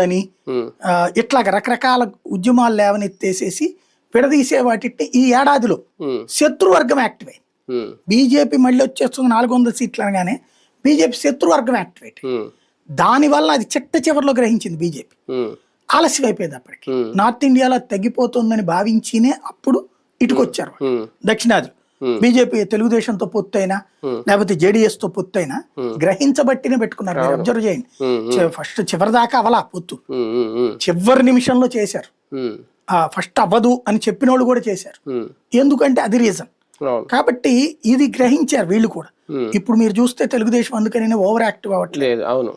అని ఇట్లాగ రకరకాల ఉద్యమాలు లేవనెత్తేసేసి విడదీసే వాటిని ఈ ఏడాదిలో శత్రువర్గం యాక్టివేట్. బీజేపీ మళ్ళీ వచ్చేస్తుంది నాలుగు వందల సీట్లు అనగానే బీజేపీ శత్రువర్గం యాక్టివేట్. దానివల్ల అది చిట్ట చివరిలో గ్రహించింది బీజేపీ. ఆలస్యం అయిపోయింది అప్పటికి. నార్త్ ఇండియాలో తగ్గిపోతుందని భావించినే అప్పుడు ఇటుకొచ్చారు దక్షిణాది. బీజేపీ తెలుగుదేశంతో పొత్తైనా. లేకపోతే జేడీఎస్తో పొత్తైనా గ్రహించబట్టినే పెట్టుకున్నారు మీరు అబ్జర్వ్ చేయండి. ఫస్ట్ చివరి దాకా అవలా పొత్తు చివరి నిమిషంలో చేశారు. ఫస్ట్ అవ్వదు అని చెప్పిన వాళ్ళు కూడా చేశారు. ఎందుకంటే అది రీజన్. కాబట్టి ఇది గ్రహించారు వీళ్ళు కూడా. ఇప్పుడు మీరు చూస్తే తెలుగుదేశం అందుకని ఓవర్ యాక్టివ్ అవ్వట్లేదు లేదు అవును.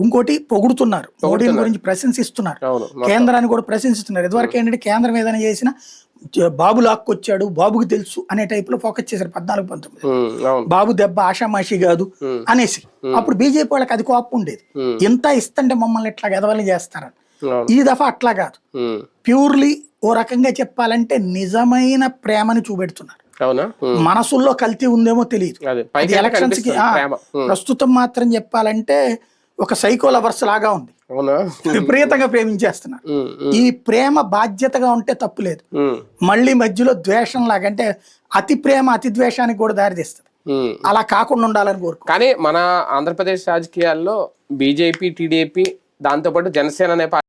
ఇంకోటి పొగుడుతున్నారు. మోడీని గురించి ప్రశంసిస్తున్నారు. కేంద్రాన్ని కూడా ప్రశంసిస్తున్నారు. ఇదివరకు ఏంటంటే కేంద్రం ఏదైనా చేసినా బాబు లాక్కొచ్చాడు బాబుకి తెలుసు అనే టైప్లో ఫోకస్ చేశారు పద్నాలుగు పంతొమ్మిది. బాబు దెబ్బ ఆషామాషి కాదు. అనేసి. అప్పుడు బీజేపీ వాళ్ళకి అది కోపం ఉండేది. ఎంత ఇస్తుంటే మమ్మల్ని ఇట్లా ఎదవని చేస్తారని. ఈ దఫా అట్లా కాదు. ప్యూర్లీ ఓ రకంగా చెప్పాలంటే నిజమైన ప్రేమని చూపెడుతున్నారు. మనసుల్లో కల్తీ ఉందేమో తెలియదు అదే ఎలక్షన్స్కి ప్రస్తుతం మాత్రం చెప్పాలంటే ఒక సైకో లవర్స్ లాగా ఉంది. అవునా? విపరీతంగా ప్రేమించేస్తున్నారు ఈ ప్రేమ బాధ్యతగా ఉంటే తప్పు లేదు. మళ్ళీ మధ్యలో ద్వేషం లాగా అంటే అతి ప్రేమ అతి ద్వేషానికి కూడా దారితీస్తుంది. అలా కాకుండా ఉండాలని కోరుకో కానీ మన ఆంధ్రప్రదేశ్ రాజకీయాల్లో బీజేపీ టీడీపీ దాంతోపాటు జనసేన అనే పార్టీ